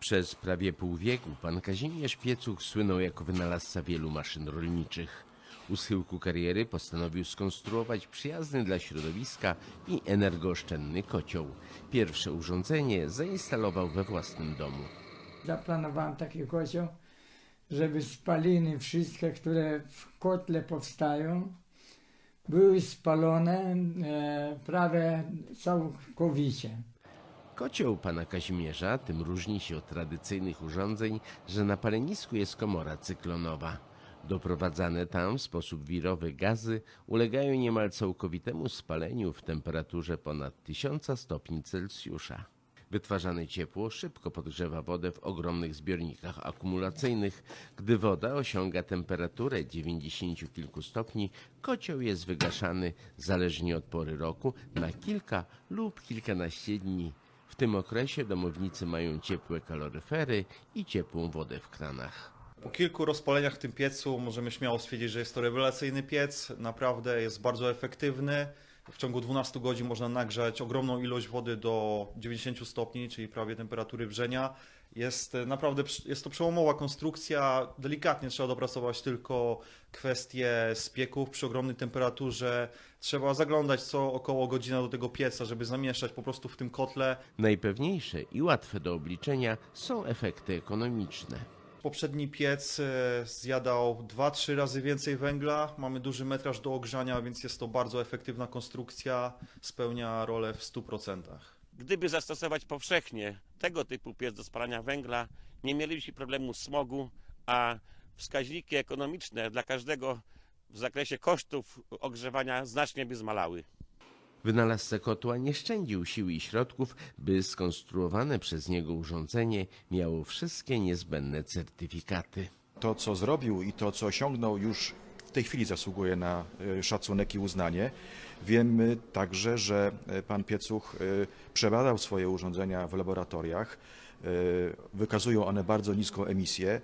Przez prawie pół wieku pan Kazimierz Piecuch słynął jako wynalazca wielu maszyn rolniczych. U schyłku kariery postanowił skonstruować przyjazny dla środowiska i energooszczędny kocioł. Pierwsze urządzenie zainstalował we własnym domu. Zaplanowałem taki kocioł, żeby spaliny wszystkie, które w kotle powstają, były spalone e, prawie całkowicie. Kocioł pana Kazimierza tym różni się od tradycyjnych urządzeń, że na palenisku jest komora cyklonowa. Doprowadzane tam w sposób wirowy gazy ulegają niemal całkowitemu spaleniu w temperaturze ponad 1000 stopni Celsjusza. Wytwarzane ciepło szybko podgrzewa wodę w ogromnych zbiornikach akumulacyjnych. Gdy woda osiąga temperaturę 90 kilku stopni, kocioł jest wygaszany zależnie od pory roku na kilka lub kilkanaście dni. W tym okresie domownicy mają ciepłe kaloryfery i ciepłą wodę w kranach. Po kilku rozpaleniach w tym piecu możemy śmiało stwierdzić, że jest to rewelacyjny piec. Naprawdę jest bardzo efektywny. W ciągu 12 godzin można nagrzać ogromną ilość wody do 90 stopni, czyli prawie temperatury wrzenia. Jest e, naprawdę jest to przełomowa konstrukcja. Delikatnie trzeba dopracować tylko kwestie spieków przy ogromnej temperaturze. Trzeba zaglądać co około godzina do tego pieca, żeby zamieszać po prostu w tym kotle. Najpewniejsze i łatwe do obliczenia są efekty ekonomiczne. Poprzedni piec e, zjadał 2-3 razy więcej węgla. Mamy duży metraż do ogrzania, więc jest to bardzo efektywna konstrukcja. Spełnia rolę w 100%. Gdyby zastosować powszechnie tego typu piec do spalania węgla, nie mielibyśmy problemu smogu, a wskaźniki ekonomiczne dla każdego w zakresie kosztów ogrzewania znacznie by zmalały. Wynalazca kotła nie szczędził sił i środków, by skonstruowane przez niego urządzenie miało wszystkie niezbędne certyfikaty. To, co zrobił i to, co osiągnął, już w tej chwili zasługuje na e, szacunek i uznanie. Wiemy także, że e, pan Piecuch e, przebadał swoje urządzenia w laboratoriach. Wykazują one bardzo niską emisję.